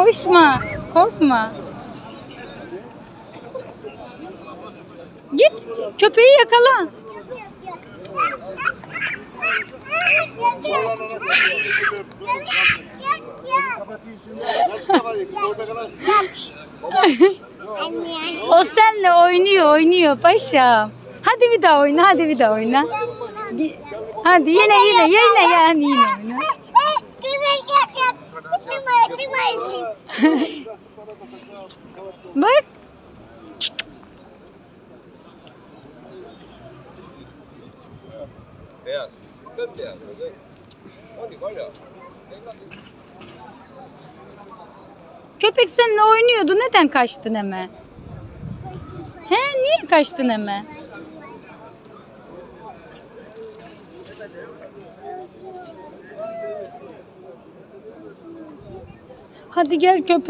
Yapışma. Korkma. Git köpeği yakala. O senle oynuyor oynuyor paşam. Hadi bir daha oyna hadi bir daha oyna. Hadi yine yine yine yani yine oyna. Bak. Var ya. Köpek seninle oynuyordu. Neden kaçtın hemen? He niye kaçtın hemen? Hadi gel köpek.